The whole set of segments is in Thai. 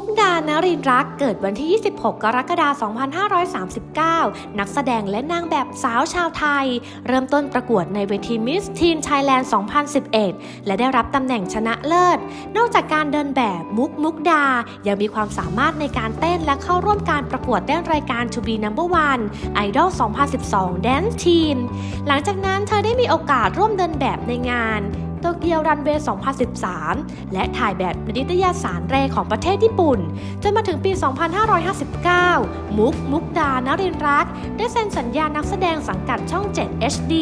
มุกดานรินร์รักเกิดวันที่ 26 กรกฎาคม 2539 นักแสดงและนางแบบสาวชาวไทย เริ่มต้นประกวดในเวทีมิสทีนไทยแลนด์ 2011 และได้รับตำแหน่งชนะเลิศ นอกจากการเดินแบบมุกมุกดา ยังมีความสามารถในการเต้นและเข้าร่วมการประกวดเต้นรายการ To Be Number One Idol 2012 Dance Team หลังจากนั้นเธอได้มีโอกาสร่วมเดินแบบในงาน โตเกียวรันเวย์ 2013 และถ่ายแบบนิตยสารเรของประเทศญี่ปุ่น จนมาถึงปี 2559 มุก มุกดานรินรัก ได้เซ็นสัญญานักแสดงสังกัดช่อง 7 HD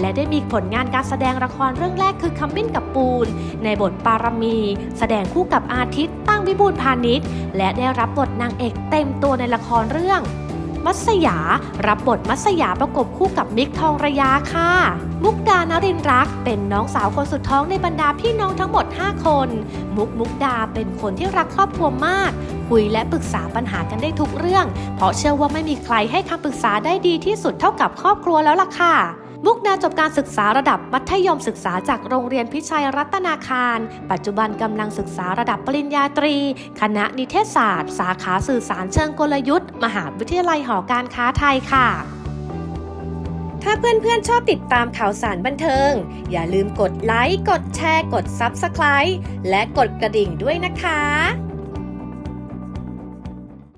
และได้มีผลงานการแสดงละครเรื่องแรกคือคำมิ้นกับปูน ในบทปารมี แสดงคู่กับอาทิตย์ตั้งวิบูลพาณิชย์ และได้รับบทนางเอกเต็มตัวในละครเรื่อง มัสยา รับบทมัสยาประกบคู่กับมิกทองระยาค่ะ มุกดานรินร์รักเป็นน้องสาวคนสุดท้องในบรรดาพี่น้องทั้งหมด 5 คน มุกมุกดาเป็นคนที่รักครอบครัวมาก คุยและปรึกษาปัญหากันได้ทุกเรื่อง เพราะเชื่อว่าไม่มีใครให้คำปรึกษาได้ดีที่สุดเท่ากับครอบครัวแล้วล่ะค่ะมุกดาจบการศึกษาระดับมัธยมศึกษาจากโรงเรียนพิชัยรัตนาคาร ปัจจุบันกำลังศึกษาระดับปริญญาตรี คณะนิเทศศาสตร์ สาขาสื่อสารเชิงกลยุทธ์ มหาวิทยาลัยหอการค้าไทยค่ะ ถ้าเพื่อนๆชอบติดตามข่าวสารบันเทิง อย่าลืมกดไลค์ กดแชร์ กด Subscribe และกดกระดิ่งด้วยนะคะ